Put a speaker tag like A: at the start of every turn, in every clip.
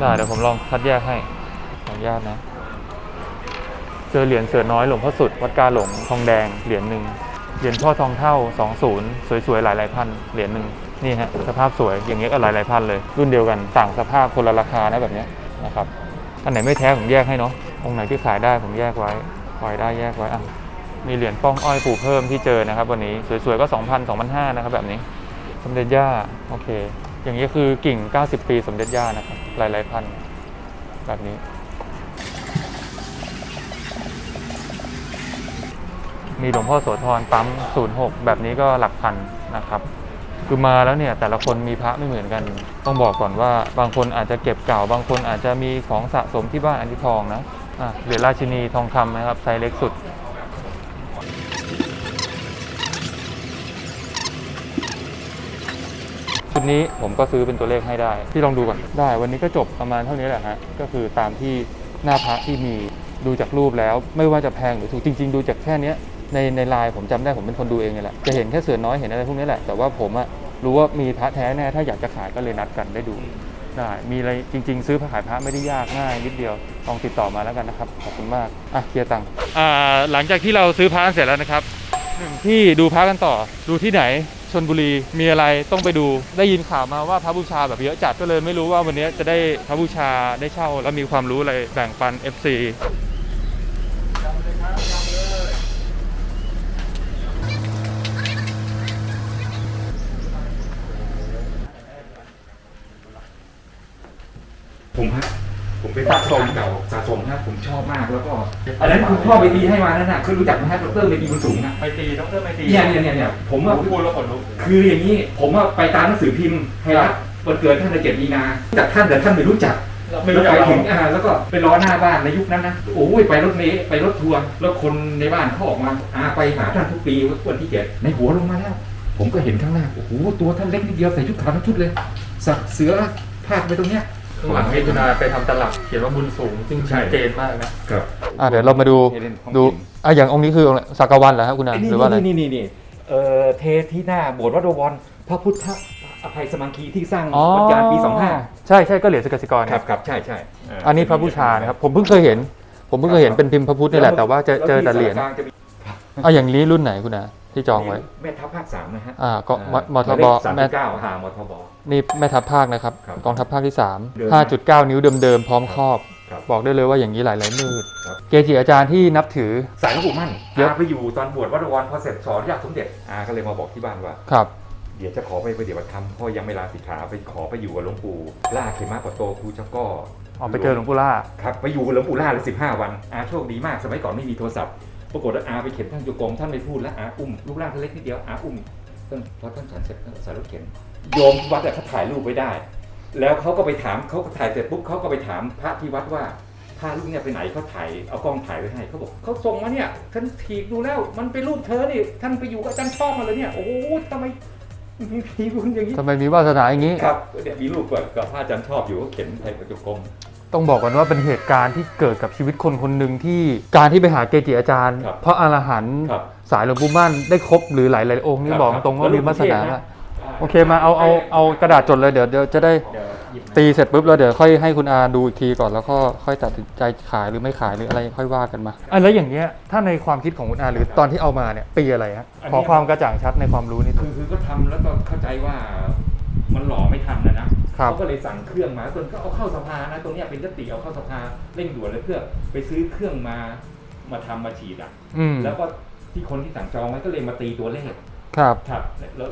A: ได้เดี๋ยวผมลองคัดแยกให้ขออนุญาตนะ เจอเหรียญเสือน้อยหลวงพ่อสุด วัดกาหลงทองแดงเหรียญหนึ่งเหรียญพ่อทองเท่า 20 สวยๆ หลายๆพันเหรียญหนึ่งนี่ฮะสภาพสวยอย่างเงี้ยก็หลายๆพันเลย รุ่นเดียวกันต่างสภาพคนละราคานะแบบเนี้ยนะครับอันไหนไม่แท้ผมแยกให้เนาะองไหนที่ขายได้ผมแยกไว้ปล่อยได้แยกไว้อะมีเหรียญป้องอ้อยปู่เพิ่มที่เจอนะครับวันนี้สวยๆก็ 2,000 2,500นะครับแบบนี้สมเด็จย่าโอเค อย่างนี้คือกิ่ง 90 ปีสมเด็จย่านะครับ หลายๆพัน แบบนี้ มีหลวงพ่อโสธรปั๊ม 06 แบบนี้ก็หลักพันนะครับ คือมาแล้วเนี่ย แต่ละคนมีพระไม่เหมือนกัน ต้องบอกก่อนว่าบางคนอาจจะเก็บเก่า บางคนอาจจะมีของสะสมที่บ้านอันที่ทองนะอะเหรียญราชินีทองคำนะครับไซส์เล็กสุด ชุด นี้ผมก็ซื้อเป็นตัวเลขให้ได้ที่ลองดูก่อนได้ วันนี้ก็จบประมาณเท่านี้แหละฮะก็คือตามที่หน้าพระที่มีดูจากรูปแล้ว ไม่ว่าจะแพงหรือถูกจริง ๆ ดูจากแค่เนี้ยในในไลน์ผมจำได้ผมเป็นคนดูเองนี่แหละจะเห็นแค่เสือน้อยเห็นอะไรพวกนี้แหละแต่ว่าผมอะรู้ว่ามีพระแท้แน่ถ้าอยากจะขายก็เลยนัดกันได้ดูได้มีอะไรจริง ๆ ซื้อพระขายพระไม่ได้ยากง่ายนิดเดียวลองติดต่อมาแล้วกันนะครับขอบคุณมากอะเคลียร์ตังค์อ่าหลังจากที่เราซื้อพระเสร็จแล้วนะครับหนึ่งที่ดูพระกันต่อดูที่ไหน ชนบุรีมีอะไรต้องไปดู ได้ยินข่าวมาว่าพระบูชาแบบเยอะจัดก็เลยไม่รู้ว่าวันนี้จะได้พระบูชาได้เช่า แล้วมีความรู้อะไรแบ่งปัน FC
B: ผมฮะ ผมไปสะสมเก่าสะสมฮะผมชอบมากแล้วก็อันนั้นคุณพ่อไปตีให้มานั่นน่ะคือรู้จักไหมฮะดรเมตีบุญสูงนะ
A: ไปตีดรไปตี
B: เนี่ยเนี่ยเนี่ยเนี่ยผมว่า
A: พูดแล้วขนลุก
B: คืออย่างนี้ผมว่าไปตามหนังสือพิมพ์ไทยรัฐวันเกิดท่านในเจ็ดมีนาจากท่านแต่ท่านไม่รู้จัก
A: ไม่รู้
B: แล้ว
A: จัก
B: ไป
A: เรา
B: ถึงอ่าแล้วก็ไปรอหน้าบ้านในยุคนั้นนะโอ้ยไปรถเมล์ไปรถทัวร์แล้วคนในบ้านเขาออกมาอาไปหาท่านทุกปีวันที่เจ็ดในหัวลงมาแล้ว ผมก็เห็นข้างหน้าโอ้โหตัวท่านเล็กนิดเดียวใส่ชุดขาวทั้งชุดเลย สักเสือพาดไปตรงเนี้ย
A: ข้างหลังให้คุณอาไปทำตลับเขียนว่าบุญสูง ซึ่ง
B: ใช่
A: ชัดเจนมากนะ
B: ครับ
A: อะเดี๋ยวเรามาดู
B: ให้เล่นของ
A: ดู
B: จริง
A: อะอย่างองค์นี้คือองค์สักกวันเหรอครับคุณอาหรือว่าอะไร
B: นี่นี่นี่เอ่อเทที่หน้าโบสถ์วัดบวรพระพุทธอภัยสมังคีที่สร้าง
A: อ๋อ
B: วัดยานปี
A: ใช่ใช่ก็เหรียญสกสิกร
B: 25 ครับครับใช่ใช่เอั
A: นนี้พระบูชานะครับผมเพิ่งเคยเห็น ผมเพิ่งเคยเห็นเป็นพิมพ์พระพุทธนี่แหละแต่ว่าเจอเจอแต่เหรียญ
B: ล้วที่สากลางจะมี
A: เอาอย่างนี้รุ่นไหนคุณอา ที่จองไว้
B: แม่ทัพภาคสามนะฮะ
A: อ่าก็มมทบ
B: สาม
A: แม่
B: สิบเก้าหามทบ
A: นี่แม่ทัพภาคนะครับ
B: ครับ
A: กองทัพภาคที่
B: เดิม
A: 3 5.9 นิ้วเดิมๆพร้อมครอบ
B: ครับ
A: บอกได้เลยว่าอย่างนี้หลายๆมืด
B: ครับ
A: เกจิอาจารย์ที่นับถือ
B: สายหลวงปู่มั่น
A: เยอะ
B: อาไปอยู่ตอนบวชวัดบวรพอเสร็จสอนอยากสมเด็จอาก็เลยมาบอกที่บ้านว่า
A: ครับ
B: เดี๋ยวจะขอไปปฏิบัติธรรมพ่อยังไม่ลาสิกขาไปขอไปอยู่กับหลวงปู่ล่าเขมาปโตครูเจ้าก็
A: ออกไปเจอหลวงปู่ล่า
B: ครับไปอยู่กับหลวงปู่ล่าเลยสิบห้าวันอาโชคดีมากสมัยก่อนไม่มีโทรศัพท์ ปรากฏว่าอาไปเข็นท่านโยกรมท่านไม่พูดแล้วอาอุ้มลูกร่างท่านเล็กนิดเดียวอาอุ้มท่านพอท่านฉันเสร็จท่านก็ใส่รถเข็นโยมที่วัดแต่เขาถ่ายรูปไว้ได้ แล้วเขาก็ไปถามเขาก็ถ่ายเสร็จปุ๊บเขาก็ไปถามพระที่วัดว่าพาลูกเนี่ยไปไหนเขาถ่ายเอากล้องถ่ายไว้ให้เขาบอกเขาส่งมาเนี่ยท่านถีบดูแล้วมันเป็นรูปเธอนี่ท่านไปอยู่กับอาจารย์ชอบมาเลยเนี่ยโอ้โหทำไมมีผีบุญอย่างนี้
A: ทำไมมีวาสนาอย่างนี้
B: ครับเนี่ยมีรูปกับกับพระอาจารย์ชอบอยู่ก็เข็นไทยประจุกรม
A: ต้องบอกก่อนว่าเป็นเหตุการณ์ที่เกิดกับชีวิตคนคนหนึ่งที่การที่ไปหาเกจิอาจารย์
B: ครับ
A: เพราะอรหันต์
B: ครับ
A: สายหลวงปู่มั่นได้ครบหรือหลายหลายๆองค์นี่
B: ครับ
A: บอก
B: ครับ
A: ตรงว่า
B: แล้ว
A: มีวาสนา
B: ลูกเทพนะ
A: ละโอเคมาเอาเอาเอากระดาษจดเลยเดี๋ยวเดี๋ยวจะได้
B: เดี๋ยวหยิบ
A: ตีเสร็จปุ๊บแล้วเดี๋ยวค่อยให้คุณอาดูอีกทีก่อนแล้วก็ค่อยตัดสินใจขายหรือไม่ขายหรืออะไรค่อยว่ากันมาอะแล้วอย่างเงี้ยถ้าในความคิดของคุณอาหรือตอนที่เอามาเนี่ยปีอะไรฮะขอความกระจ่างชัดในความรู้นิดนึ
B: คื
A: ง
B: อคือก็ทำแล้วก็เข้าใจว่ามันหล่อไม่ทันนะนะครับ เขาก็เลยสั่งเครื่องมาส่วนก็เอาเข้าสภานะตรงเนี้ยเป็นยติเอาเข้าสภาเร่งด่วนเลยเพื่อไปซื้อเครื่องมามาทำมาฉีดอะ
A: อืม
B: แล้วก็ที่คนที่สั่งจองไว้ก็เลยมาตีตัวเลข
A: ครับ
B: ครับแล้ว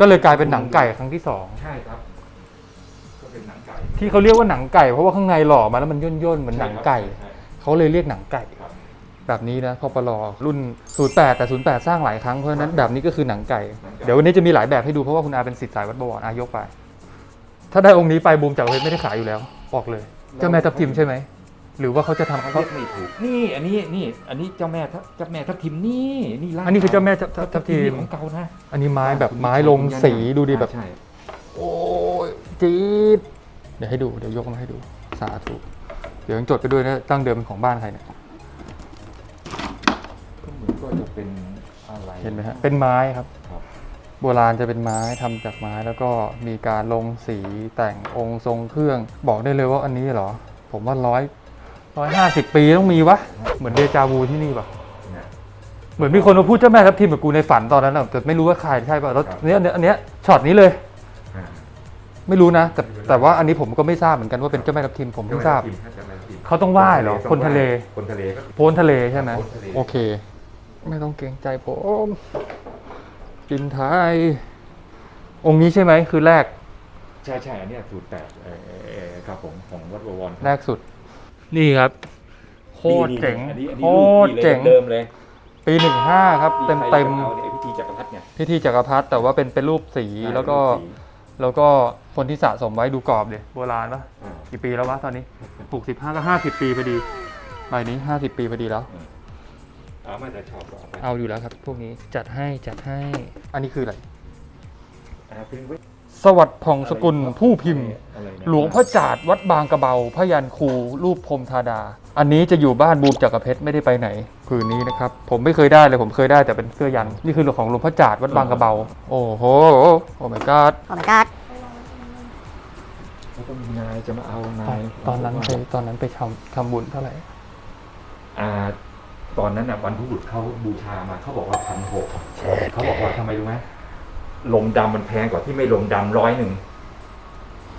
A: ก็เลยกลายเป็นหนังไก่ครั้งที่สอง
B: ใช่ครับ ก็เป็นหนังไก่
A: ที่เขาเรียกว่าหนังไก่ เพราะว่าข้างในหล่อมาแล้วมันย่นย่นๆเหมือนหนังไก่
B: ใช่
A: เขาเลยเรียกหนังไก่
B: ครับ
A: แบบนี้นะพอปลอรุ่น 08 แต่ 08 สร้างหลายครั้งเพราะฉะนั้นแบบนี้ก็คือหนังไก่ เดี๋ยววันนี้จะมีหลายแบบให้ดูเพราะว่าคุณอาเป็นสิทธิ์สายวัดบวรอายกไป ถ้าได้องค์นี้ไปบูมจากรเพชรไม่ได้ขายอยู่แล้วบอกเลยเจ้าแม่ทับทิมใช่ไหมหรือว่าเขาจะทำ
B: เขา
A: เขา
B: เรียกไม่ถูก นี่อันนี้นี่ อันนี้เจ้าแม่ทับเจ้าแม่ทับทิมนี่นี่ร่ง
A: อันนี้คือเจ้าแม่ทับทับทับทิม
B: ของเก่านะ
A: อันนี้ไม้แบบไม้ลงสีดูดิแบบ
B: ใช่
A: โอ้ยจี๊ดเดี๋ยวให้ดูเดี๋ยวยกมาให้ดู สาธุเดี๋ยวยังจดไปด้วยนะตั้งเดิมเป็นของบ้านใครเนี่ย
B: ก็เหมือนก็จะเป็นอะไร
A: เห็นไหมฮะเป็นไม้ครับ
B: ครับ
A: โบราณจะเป็นไม้ทำจากไม้แล้วก็มีการลงสีแต่งองค์ทรงเครื่อง บอกได้เลยว่าอันนี้เหรอ ผมว่าร้อยร้อยห้าสิบปีต้องมีวะ เหมือนเดจาวูที่นี่ปะ
B: นะ
A: เหมือนมีคนมาพูดเจ้าแม่ทับทิมกับกูในฝันตอนนั้นอะแต่ไม่รู้ว่าใครใช่ป่ะแล้ว
B: ครับ
A: เนี้ยอันเนี้ยอันเนี้ยช็อตนี้เลย
B: อ่า
A: ไม่รู้นะ แต่แต่ว่าอันนี้ผมก็ไม่ทราบเหมือนกันว่าเป็นเจ้าแม่ทับทิมผมเพิ่งทราบ
B: เจ้าแม่ทับทิม
A: เขาต้องไหว้เหรอคนทะเล
B: คนทะเลก็
A: โพ้นทะเลใช่ไหม
B: โพ้นทะเล
A: โอเค ไม่ต้องเกรงใจผม กินไทยองค์นี้ใช่ไหมคือแรก
B: ใช่ใช่อันเนี้สูตรแปดเอ่อเอ่อเอ่อครับผมของวัดบวร
A: แรกสุด นี่ครับ โคตรเจ๋ง
B: อันนี้อัน
A: โค
B: นี้รูป
A: ตรเจ๋ง
B: เดิมเลย
A: ปีหนึ่งห้าครับ เต็มเต็ม
B: เอาเนี่ยพิธีจักรพรรดิเนี่ย
A: ๆพิธีจักรพรรดิแต่ว่าเป็นเป็นรูปสีแล้วก็
B: สี
A: แล้วก็คนที่สะสมไว้ดูกรอบเดี๋ยโบราณปะ
B: อ่า
A: กี่ปีแล้ววะตอนนี้หกสิบห้าก็ห้าสิบปีพอดีใบนี้ห้าสิบปีพอดีแล้ว
B: เอาไม่แต่ชอบก็เอาไป
A: เอาอยู่แล้วครับ พวกนี้จัดให้จัดให้ อันนี้คืออะไร
B: อ่าเป็นเว้ย
A: สวัสดิ์ผ่องสกุลผู้พิมพ์
B: อะไรเนี่ย
A: หลวงพ่อจาดวัดบางกระเบาพระยันครูรูปพรหมธาดา อันนี้จะอยู่บ้านบูมจักรเพชรไม่ได้ไปไหนผืนนี้นะครับ ผมไม่เคยได้เลยผมเคยได้แต่เป็นเสื้อยันนี่คือของหลวงพ่อจาดวัดบางกระเบา โอ้โหโอ้ my god
C: Oh my god.
B: แล้วก็มีนายจะมาเอานาย
A: ตอนนั้นไปตอนนั้นไปทำทำบุญเท่าไหร่
B: อ่า ตอนนั้นอะบรรพบุรุษเขาบูชามาเขาบอกว่าพันหกเขาบอกว่าทำไมรู้ไหมลมดำมันแพงกว่าที่ไม่ลมดำร้อยหนึ่ง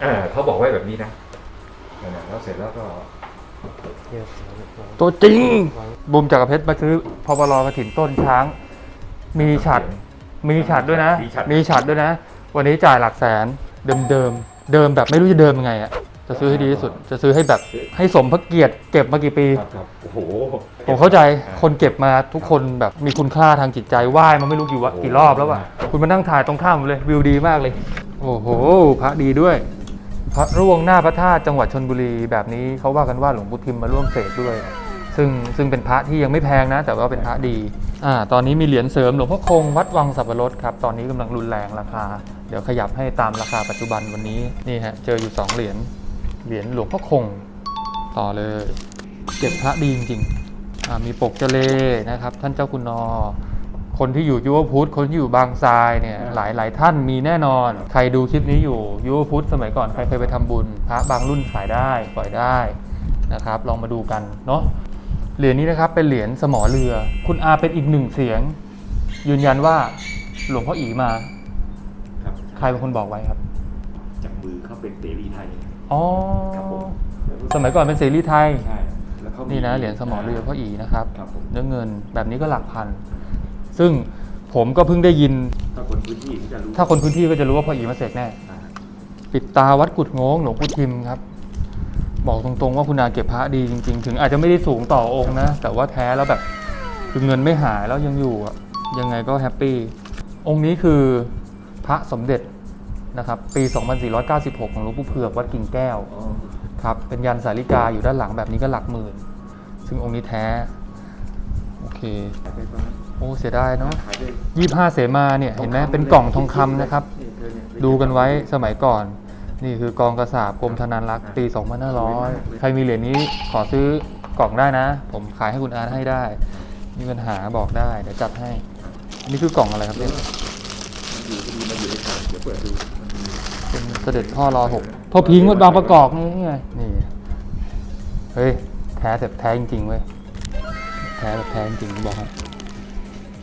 B: เออเขาบอกไว้แบบนี้นะนั่นน่ะแล้วเสร็จแล้วก็
A: ตัวจริงบูมจักรเพชรมาซื้อพบลกระถินต้นช้าง มีฉัด มีฉัดด้วยนะ
B: มีฉัตร
A: มีฉัดด้วยนะ วันนี้จ่ายหลักแสน เดิมเดิมๆเดิมแบบไม่รู้จะเดิมยังไงอะ จะซื้อให้ดีที่สุด จะซื้อให้แบบให้สมพระเกียรติเก็บมากี่ปี
B: ครับครับโอ้โห
A: ผมเข้าใจคนเก็บมาทุกคนแบบมีคุณค่าทางจิตใจไหว้มาไม่รู้กี่วะกี่รอบแล้วว่ะคุณมานั่งถ่ายตรงข้ามผมเลยวิวดีมากเลย โอ้โห พระดีด้วย พระร่วงหน้าพระธาตุจังหวัดชนบุรีแบบนี้เขาว่ากันว่าหลวงปู่ทิมมาร่วมเสกด้วย ซึ่งซึ่งเป็นพระที่ยังไม่แพงนะ แต่ว่าเป็นพระดีอ่าตอนนี้มีเหรียญเสริมหลวงพ่อคงวัดวังสับปะรดครับ ตอนนี้กำลังรุนแรงราคา เดี๋ยวขยับให้ตามราคาปัจจุบันวันนี้นี่ฮะเจออยู่สองเหรียญ เหรียญหลวงพ่อคงต่อเลย เก็บพระดีจริงๆอ่ามีปกเจเลนะครับ ท่านเจ้าคุณนอ คนที่อยู่ยุวพุทธคนที่อยู่บางทรายเนี่ยหลายหลายท่านมีแน่นอน ใครดูคลิปนี้อยู่ยุวพุทธสมัยก่อนใครเคยไปทำบุญ พระบางรุ่นขายได้ปล่อยได้นะครับ ลองมาดูกันเนาะเหรียญนี้นะครับเป็นเหรียญสมอเรือ คุณอาเป็นอีกหนึ่งเสียง ยืนยันว่าหลวงพ่ออีมา
B: ครับ
A: ใครเป็นคนบอกไว้ครับ
B: จับมือเขาเป็นเสรีไทย
A: อ๋อ
B: ครับผม
A: สมัยก่อนเป็นเสรีไทย
B: ใช่แล้วเขามี
A: นี่นะเหรียญสมอเรือพ่ออีนะครับ
B: ครับผม
A: เนื้อเงินแบบนี้ก็หลักพัน ซึ่งผมก็เพิ่งได้ยิน
B: ถ้าคนพื้นที่เขาจะรู้
A: ถ้าคนพื้นที่ก็จะรู้ว่าพ่ออีมาเสกแน่
B: อ่า
A: ปิดตาวัดกุดโงงหลวงปู่ทิมครับ บอกตรงๆว่าคุณอาเก็บพระดีจริง ๆ ถึงอาจจะไม่ได้สูงต่อองค์นะ แต่ว่าแท้แล้วแบบ คือเงินไม่หายแล้วยังอยู่อะยังไงก็แฮปปี้ องค์นี้คือพระสมเด็จ นะครับปี 2496 ของหลวงปู่เผือกวัดกิ่งแก้ว
B: อ๋อ
A: ครับเป็นยันสาริกาอยู่ด้านหลังแบบนี้ก็หลักหมื่น ซึ่งองค์นี้แท้ โอเค
B: ขายไปบ้าน
A: โอ้เสียดายเนาะ
B: ขายได้
A: ยี่ห้าเสมาเนี่ยเห็นไหมเป็นกล่องทองคำนะครับ ดูกันไว้สมัยก่อน นี่คือกองกระสาบกรมธนารักษ์ปี 2500 ใครมีเหรียญนี้ขอซื้อกล่องได้นะ ผมขายให้คุณอาร์ตให้ได้ มีปัญหาบอกได้เดี๋ยวจัดให้อันนี้คือกล่องอะไรครับเนี่ย
B: มันอยู่ที่มันอยู่ในถังเดี๋ยวเปิดดูมันมี
A: เป็นเสด็จพ่อรอหกพ่อพิงค์วัดบางประกอบนี่ไงนี่เฮ้ยแท้แบบแท้จริงๆเว้ยแท้แบบแท้จริงๆบอกให้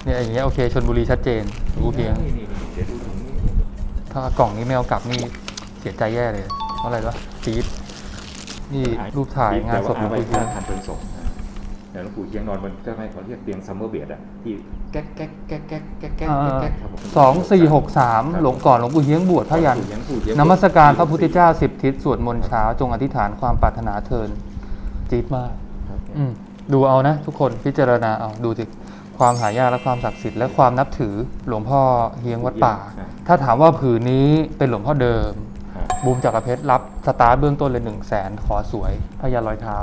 A: เนี่ยอย่างเงี้ยโอเคชนบุรีชัดเจนรู้เพียง
B: นี่นี่นี่เดี๋ยวดูถุงนี้
A: ถ้ากล่องนี้ไม่เอากลับนี่เสียใจแย่เลยเพราะอะไรวะซีดนี่รูปถ่ายงานศพหลวง
B: แต่
A: ปู่
B: ว่า
A: เทียน
B: อาไว้ทันเป็นศพนะเดี๋ยวหลวงปู่เทียงนอนบนเจ้าแม่เขาเรียกเตียงซัมเมอร์เบียดอะที่ แก๊กแก๊กแก๊กแก๊กแก๊กแก๊กแก๊กครับผม
A: สองสี่หกสามหลวงก่อนหลวงปู่เฮียงบวชพระยัน
B: หลวงปู่เฮียงปู่เฮียง
A: นมัสการพระพุทธเจ้าสิบทิศสวดมนต์เช้าจงอธิษฐานความปรารถนาเทินจี๊ดมาก
B: ครับ
A: อืมดูเอานะ ทุกคนพิจารณาเอาดูสิความหายากและความศักดิ์สิทธิ์และความนับถือหลวงพ่อเฮียงวัดป่า ถ้าถามว่าผืนนี้เป็นหลวงพ่อเดิม
B: ครับ
A: บูมจักรเพชรรับสตาร์ทเบื้องต้นเลยหนึ่งแสนขอสวยพยานรอยเท้า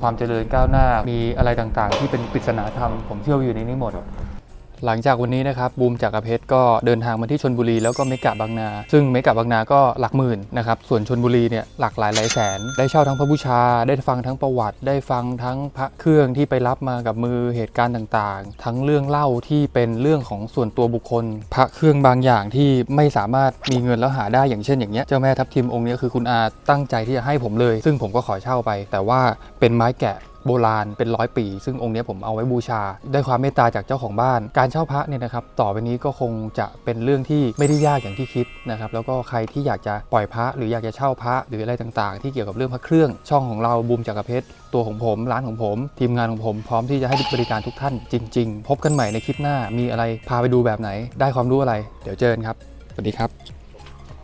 A: ความเจริญก้าวหน้ามีอะไรต่างๆ ที่เป็นปริศนาธรรม ผมเชื่อว่าอยู่ในนี้หมด หลังจากวันนี้นะครับบูมจากรเพชรก็เดินทางมาที่ชนบุรีแล้วก็เมกะบางนา ซึ่งเมกะบางนาก็หลักหมื่นนะครับส่วนชนบุรีเนี่ยหลักหลายหลายแสน ได้เช่าทั้งพระบูชา ได้ฟังทั้งประวัติ ได้ฟังทั้งพระเครื่องที่ไปรับมากับมือเหตุการณ์ต่างๆ ทั้งเรื่องเล่าที่เป็นเรื่องของส่วนตัวบุคคล พระเครื่องบางอย่างที่ไม่สามารถมีเงินแล้วหาได้อย่างเช่นอย่างเงี้ยเจ้าแม่ทับทิมองค์นี้คือคุณอาตั้งใจที่จะให้ผมเลย ซึ่งผมก็ขอเช่าไป แต่ว่าเป็นไม้แกะโบราณเป็นร้อยปี ซึ่งองค์นี้ผมเอาไว้บูชา ได้ความเมตตาจากเจ้าของบ้าน การเช่าพระเนี่ยนะครับต่อไปนี้ก็คงจะเป็นเรื่องที่ไม่ได้ยากอย่างที่คิดนะครับแล้วก็ใครที่อยากจะปล่อยพระ หรืออยากจะเช่าพระหรืออะไรต่างๆ ที่เกี่ยวกับเรื่องพระเครื่องช่องของเราบูมจักรเพชรตัวของผมร้านของผม ทีมงานของผมพร้อมที่จะให้บริการทุกท่านจริง ๆ พบกันใหม่ในคลิปหน้ามีอะไรพาไปดูแบบไหน ได้ความรู้อะไร เดี๋ยวเจอกันครับสวัสดีครับ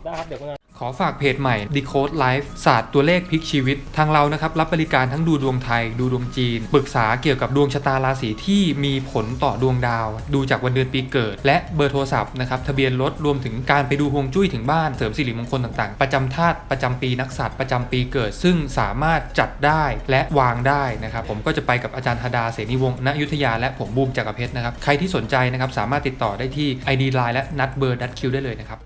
C: ได้ครับเดี๋ยวคุณ
A: ขอฝากเพจใหม่ Decode Life ศาสตร์ตัวเลขพลิกชีวิต ทางเรานะครับ รับบริการทั้งดูดวงไทย ดูดวงจีน ปรึกษาเกี่ยวกับดวงชะตาราศีที่มีผลต่อดวงดาว ดูจากวันเดือนปีเกิด และเบอร์โทรศัพท์นะครับทะเบียนรถรวมถึงการไปดูฮวงจุ้ยถึงบ้านเสริมสิริมงคลต่างๆ ประจำธาตุประจำปีนักษัตว์ประจำปีเกิด ซึ่งสามารถจัดได้และวางได้นะครับผมก็จะไปกับอาจารย์ธดาเสนีวงศ์ณยุทธยาและผมบูมจักรเพชรนะครับใครที่สนใจนะครับสามารถติดต่อได้ที่ ID Line และนัดเบอร์ดัดคิวได้เลยนะครับ